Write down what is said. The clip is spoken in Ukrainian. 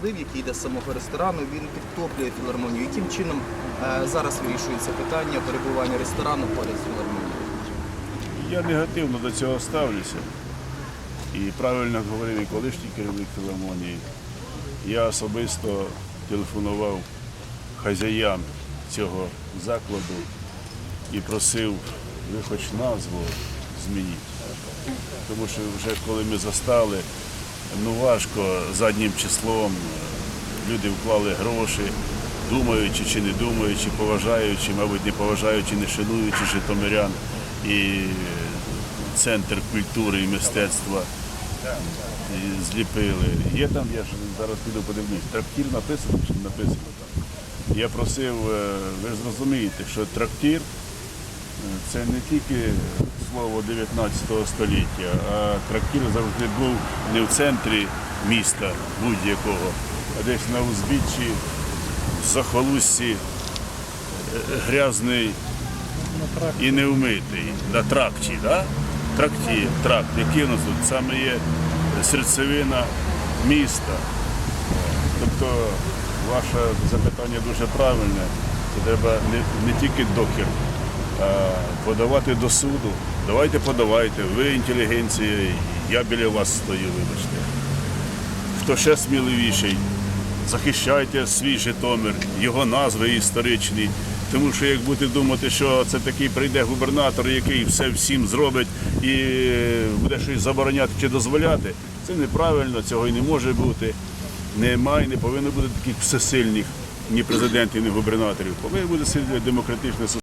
злив, який йде з самого ресторану, він підтоплює філармонію. Яким чином е, зараз вирішується питання перебування ресторану поряд з філармонією? Я негативно до цього ставлюся. І правильно говорив і колишній керівник філармонії. Я особисто телефонував хазяям цього закладу і просив, ви хоч назву змініть. Тому що вже коли ми застали, ну важко заднім числом е, люди вклали гроші, думаючи чи не думаючи, поважаючи, мабуть, не поважаючи, не шануючи житомирян і центр культури і мистецтва і зліпили. Є там, я ж зараз піду подивлюсь, трактир написано чи не написано там. Я просив, е, ви зрозумієте, що трактир е, це не тільки слово 19 століття, а трактир завжди був не в центрі міста будь-якого, а десь на узбіччі, в захолустці, е, грязний і невмитий, на тракті, да? тракті, тракт, який у нас тут саме є серцевина міста. Тобто ваше запитання дуже правильне. Це треба не, не тільки докір, подавати до суду. Давайте подавайте, ви інтелігенція, я біля вас стою, вибачте. Хто ще сміливіший, захищайте свій Житомир, його назви історичні. Тому що як будете думати, що це такий прийде губернатор, який все всім зробить і буде щось забороняти чи дозволяти, це неправильно, цього і не може бути. Немає, не повинно бути таких всесильних ні президентів, ні губернаторів. Повинно бути демократичне суспільство.